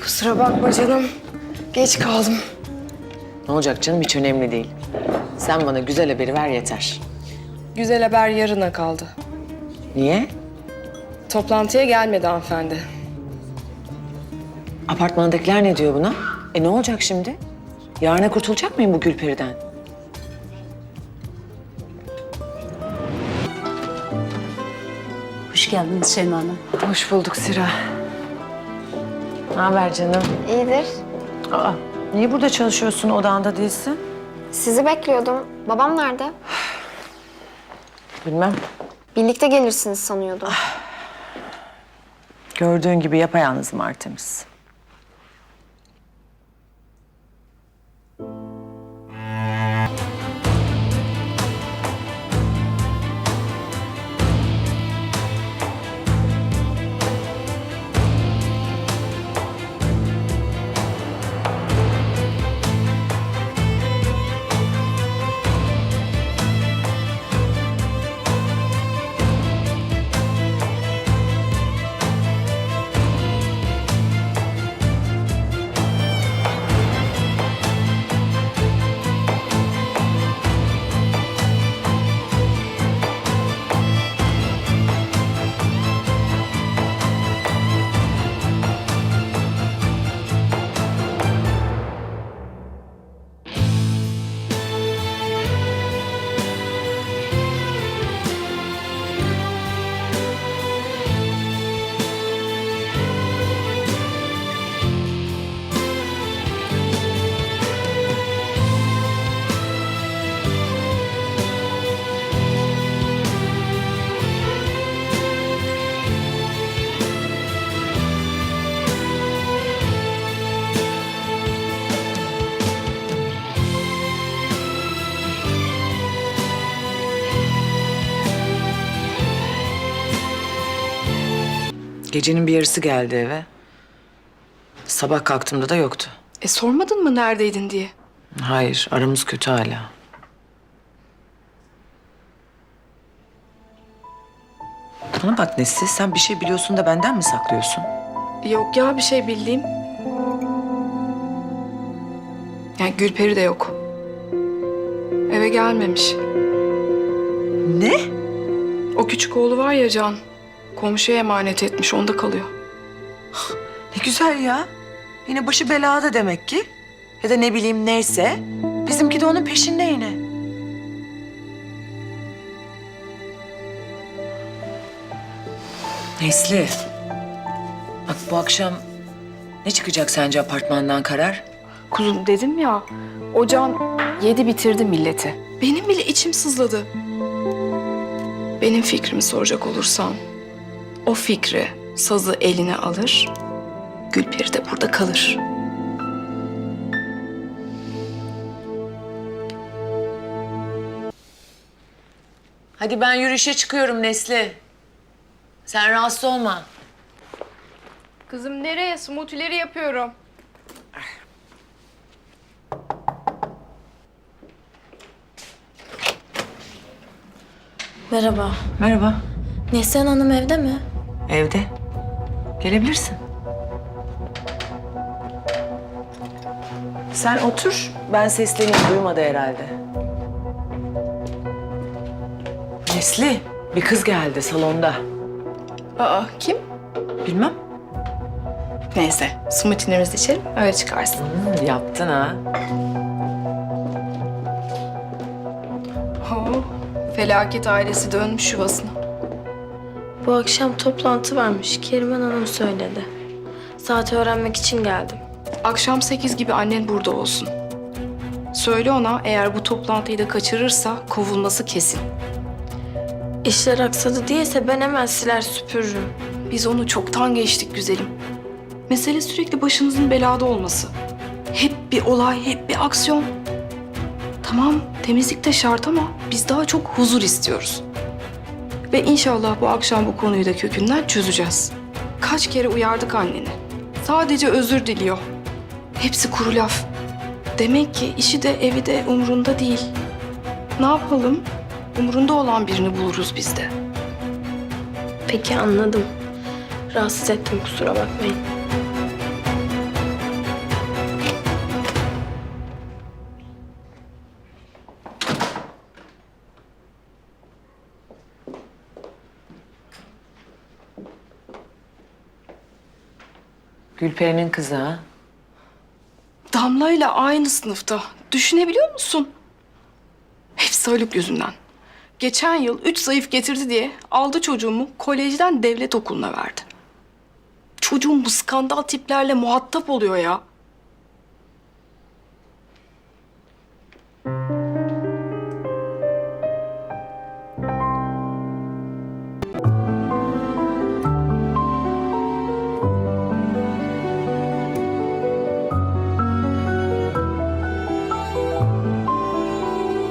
Kusura bakma canım. Geç kaldım. Ne olacak canım hiç önemli değil. Sen bana güzel haberi ver yeter. Güzel haber yarına kaldı. Niye? Toplantıya gelmedi hanımefendi. Apartmandakiler ne diyor buna? E ne olacak şimdi? Yarına kurtulacak mıyım bu Gülperi'den? Hoş geldiniz Şeyma Hanım. Hoş bulduk Sira. Ne haber canım? İyidir. Aa, niye burada çalışıyorsun, odağında değilsin? Sizi bekliyordum. Babam nerede? Bilmem. Birlikte gelirsiniz sanıyordum. Gördüğün gibi yapayalnızım Artemis. Gecenin bir yarısı geldi eve. Sabah kalktığımda da yoktu. E sormadın mı neredeydin diye? Hayır, aramız kötü hala. Bana bak Nesli, sen bir şey biliyorsun da benden mi saklıyorsun? Yok ya bir şey bildiğim. Yani Gülperi de yok. Eve gelmemiş. Ne? O küçük oğlu var ya Can. Komşuya emanet etmiş onda kalıyor. Ne güzel ya. Yine başı belada demek ki. Ya da ne bileyim neyse. Bizimki de onun peşinde yine. Nesli. Bak bu akşam ne çıkacak sence apartmandan karar? Kuzum dedim ya o Can yedi bitirdi milleti. Benim bile içim sızladı. Benim fikrimi soracak olursan o fikri sazı eline alır Gülperi de burada kalır. Hadi ben yürüyüşe çıkıyorum Nesli. Sen rahatsız olma. Kızım nereye? Smoothie'leri yapıyorum. Merhaba. Merhaba. Neslihan Hanım evde mi? Evde. Gelebilirsin. Sen otur. Ben sesleneyim. Duymadı herhalde. Nesli, bir kız geldi salonda. Aa kim? Bilmem. Neyse smoothie'lerimizi içelim öyle çıkarsın. Hmm, yaptın ha. Oo, felaket ailesi dönmüş yuvasına. Bu akşam toplantı varmış. Keriman Hanım söyledi. Saati öğrenmek için geldim. Akşam sekiz gibi annen burada olsun. Söyle ona eğer bu toplantıyı da kaçırırsa kovulması kesin. İşler aksadı diyese ben hemen siler süpürürüm. Biz onu çoktan geçtik güzelim. Mesele sürekli başınızın belada olması. Hep bir olay, hep bir aksiyon. Tamam, temizlik de şart ama biz daha çok huzur istiyoruz. Ve inşallah bu akşam bu konuyu da kökünden çözeceğiz. Kaç kere uyardık anneni. Sadece özür diliyor. Hepsi kuru laf. Demek ki işi de evi de umurunda değil. Ne yapalım? Umurunda olan birini buluruz biz de. Peki anladım. Rahatsız ettim kusura bakmayın. Gülperi'nin kızı ha. Damla'yla aynı sınıfta. Düşünebiliyor musun? Hepsi Haluk yüzünden. Geçen yıl üç zayıf getirdi diye aldı çocuğumu kolejden devlet okuluna verdi. Çocuğum bu skandal tiplerle muhatap oluyor ya.